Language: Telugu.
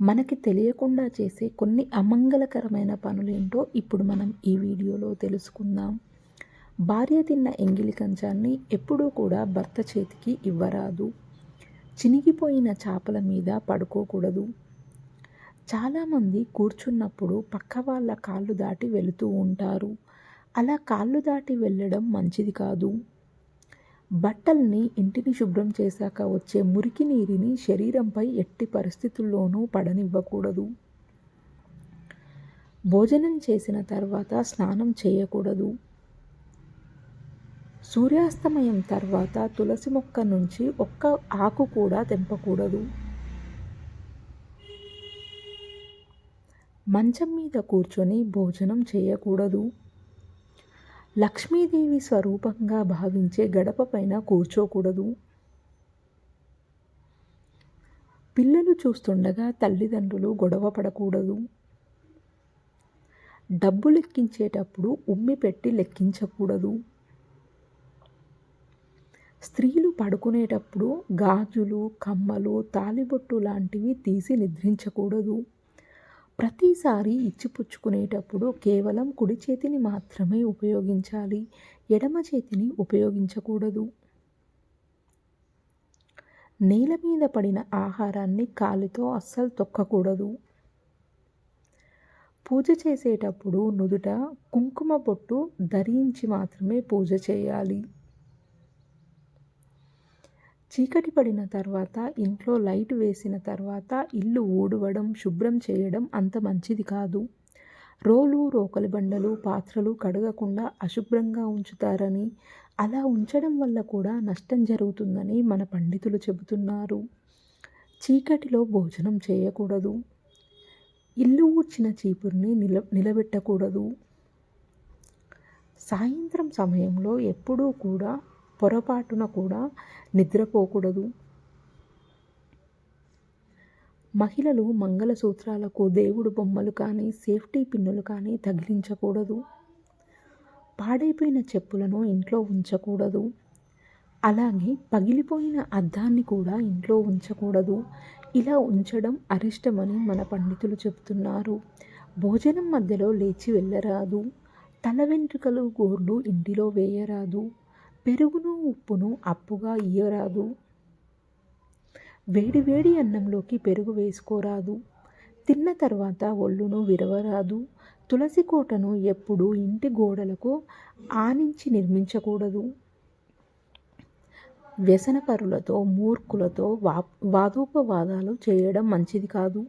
మనకి తెలియకుండా చేసే కొన్ని అమంగళకరమైన పనులేంటో ఇప్పుడు మనం ఈ వీడియోలో తెలుసుకుందాం. భార్య తిన్న ఎంగిలి కంచాన్ని ఎప్పుడూ కూడా భర్త చేతికి ఇవ్వరాదు. చినిగిపోయిన చేపల మీద పడుకోకూడదు. చాలామంది కూర్చున్నప్పుడు పక్క వాళ్ళ కాళ్ళు దాటి వెళుతూ ఉంటారు. అలా కాళ్ళు దాటి వెళ్ళడం మంచిది కాదు. బట్టల్ని ఇంటిని శుభ్రం చేశాక వచ్చే మురికి నీరుని శరీరంపై ఎట్టి పరిస్థితుల్లోనూ పడనివ్వకూడదు. భోజనం చేసిన తర్వాత స్నానం చేయకూడదు. సూర్యాస్తమయం తర్వాత తులసి మొక్క నుంచి ఒక్క ఆకు కూడా తెంపకూడదు. మంచం మీద కూర్చొని భోజనం చేయకూడదు. లక్ష్మీదేవి స్వరూపంగా భావించే గడప పైన కూర్చోకూడదు. పిల్లలు చూస్తుండగా తల్లిదండ్రులు గొడవ పడకూడదు. డబ్బు లెక్కించేటప్పుడు ఉమ్మి పెట్టి లెక్కించకూడదు. స్త్రీలు పడుకునేటప్పుడు గాజులు కమ్మలు తాలిబొట్టు లాంటివి తీసి నిద్రించకూడదు. ప్రతిసారి ఇచ్చిపుచ్చుకునేటప్పుడు కేవలం కుడి చేతిని మాత్రమే ఉపయోగించాలి. ఎడమ చేతిని ఉపయోగించకూడదు. నేల మీద పడిన ఆహారాన్ని కాలితో అస్సలు తొక్కకూడదు. పూజ చేసేటప్పుడు నుదుట కుంకుమ బొట్టు ధరించి మాత్రమే పూజ చేయాలి. చీకటి పడిన తర్వాత ఇంట్లో లైట్ వేసిన తర్వాత ఇల్లు ఊడవడం శుభ్రం చేయడం అంత మంచిది కాదు. రోలు రోకలి బండలు పాత్రలు కడగకుండా అశుభ్రంగా ఉంచుతారని అలా ఉంచడం వల్ల కూడా నష్టం జరుగుతుందని మన పండితులు చెబుతున్నారు. చీకటిలో భోజనం చేయకూడదు. ఇల్లు ఊడ్చిన చీపుర్ని నిల నిలబెట్టకూడదు. సాయంత్రం సమయంలో ఎప్పుడూ కూడా పొరపాటున కూడా నిద్రపోకూడదు. మహిళలు మంగళసూత్రాలకు దేవుడు బొమ్మలు కానీ సేఫ్టీ పిన్నులు కానీ తగిలించకూడదు. పాడైపోయిన చెప్పులను ఇంట్లో ఉంచకూడదు. అలాగే పగిలిపోయిన అద్దాన్ని కూడా ఇంట్లో ఉంచకూడదు. ఇలా ఉంచడం అరిష్టమని మన పండితులు చెబుతున్నారు భోజనం మధ్యలో లేచి వెళ్ళరాదు. తల వెంట్రుకలు గోర్లు ఇంటిలో వేయరాదు. పెరుగును ఉప్పును అప్పుగా ఇయ్యరాదు. వేడి వేడి అన్నంలోకి పెరుగు వేసుకోరాదు. తిన్న తర్వాత ఒళ్ళును విరవరాదు. తులసి కోటను ఎప్పుడూ ఇంటి గోడలకు ఆనించి నిర్మించకూడదు. వ్యసనపరులతో మూర్ఖులతో వా వాదోపవాదాలు చేయడం మంచిది కాదు.